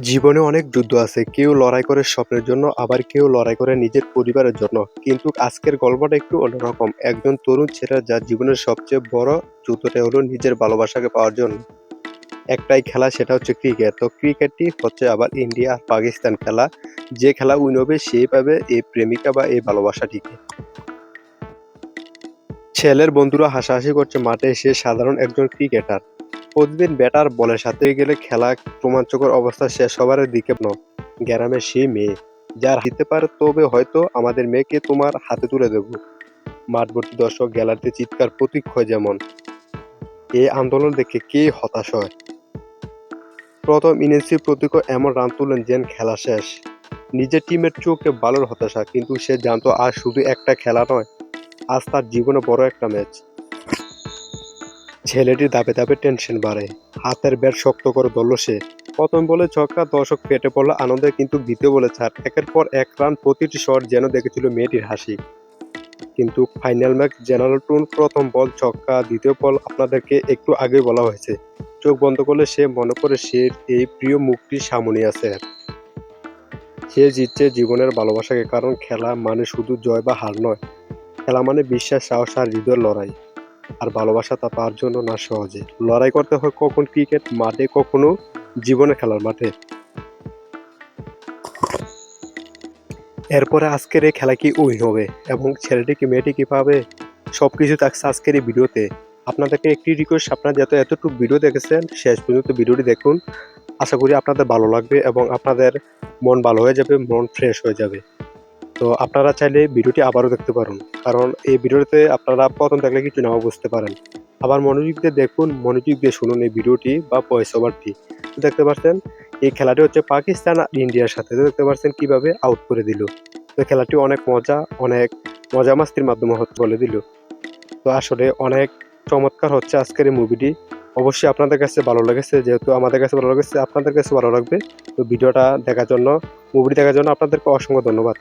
জীবনে অনেক যুদ্ধ আছে। কেউ লড়াই করে স্বপ্নের জন্য, আবার কেউ লড়াই করে নিজের পরিবারের জন্য। কিন্তু আজকের গল্পটা একটু অন্যরকম। একজন তরুণ ছেলে যার জীবনের সবচেয়ে বড় যুদ্ধটা হলো নিজের ভালোবাসাকে পাওয়ার জন্য। একটাই খেলা, সেটা হচ্ছে ক্রিকেট। তো ক্রিকেটটি হচ্ছে আবার ইন্ডিয়া আর পাকিস্তান খেলা। যে খেলা উইন হবে সেই পাবে এই প্রেমিকা বা এই ভালোবাসাটিকে। ছেলের বন্ধুরা হাসাহাসি করছে মাঠে, সে সাধারণ একজন ক্রিকেটার। প্রতিদিন ব্যাটার বলের সাথে গেলে খেলা রোমাঞ্চকর অবস্থা শেষ হবার দিকে গ্রামের সেই মেয়ে, যার দিতে পারে তবে হয়তো আমাদের মেয়েকে তোমার হাতে তুলে দেব। মাঠ ভর্তি দর্শক গ্যালারিতে চিৎকার প্রতীক হয় যেমন। এই আন্দোলন দেখে কে হতাশ হয়? প্রথম ইনিংসে প্রতীক এমন রান তুলেন যেন খেলা শেষ। নিজের টিমের চোখে ভালোর হতাশা, কিন্তু সে জানতো আর শুধু একটা খেলা নয়, আজ তার জীবনে বড় একটা ম্যাচ। ছেলেটির দাপে দাপে টেনশন বাড়ে হাতের ব্যাট শক্ত করে ধরল সে। প্রথম বলে ছক্কা, দর্শক পেটে পড়ল আনন্দে, কিন্তু দ্বিতীয় বলে ছাড়। একের পর এক রান, প্রতিটি শট যেন দেখেছিল মেয়েটির হাসি। কিন্তু ফাইনাল ম্যাচ জেনারেল টুন প্রথম বল, ছক্কা, দ্বিতীয় বল আপনাদেরকে একটু আগে বলা হয়েছে। চোখ বন্ধ করলে সে মনে করে সে এই প্রিয় মুখটি সামনে আছে। সে জিতছে জীবনের ভালোবাসাকে, কারণ খেলা মানে শুধু জয় বা হার নয়। খেলা মানে বিশ্বাস, সাহস আর হৃদয়ের লড়াই। আর ভালোবাসা তা পাওয়ার জন্য না সহজে। লড়াই করতে হয় কখন ক্রিকেট মাঠে, কখনো জীবনে খেলার মাঠে। এরপরে আজকের এই খেলা কি উইন হবে এবং ছেলেটি কি, মেয়েটি কি পাবে সব কিছু থাকছে আজকের এই ভিডিওতে। আপনাদেরকে একটি রিকোয়েস্ট আপনারা যত এতটুকু ভিডিও দেখেছেন, শেষ পর্যন্ত ভিডিওটি দেখুন। আশা করি আপনাদের ভালো লাগবে এবং আপনাদের মন ভালো হয়ে যাবে, মন ফ্রেশ হয়ে যাবে। তো আপনারা চাইলে ভিডিওটি আবারও দেখতে পারেন। কারণ এই ভিডিওতে আপনারা প্রথম দেখলে কিছু নাও বুঝতে পারেন। আবার মনোযোগ দিয়ে দেখুন, মনোযোগ দিয়ে শুনুন এই ভিডিওটি বা ভয়েস ওভারটি দেখতে পাচ্ছেন, এই খেলাটি হচ্ছে পাকিস্তান আর ইন্ডিয়ার সাথে। দেখতে পাচ্ছেন কীভাবে আউট করে দিল। তো খেলাটি অনেক মজা অনেক মজা মাস্তির মাধ্যমে বলে দিল। তো আসলে অনেক চমৎকার হচ্ছে আজকের এই মুভিটি অবশ্যই আপনাদের কাছে ভালো লেগেছে, যেহেতু আমাদের কাছে ভালো লেগেছে, আপনাদের কাছে ভালো লাগবে। তো ভিডিওটা দেখার জন্য মুভিটি দেখার জন্য আপনাদেরকে অসংখ্য ধন্যবাদ।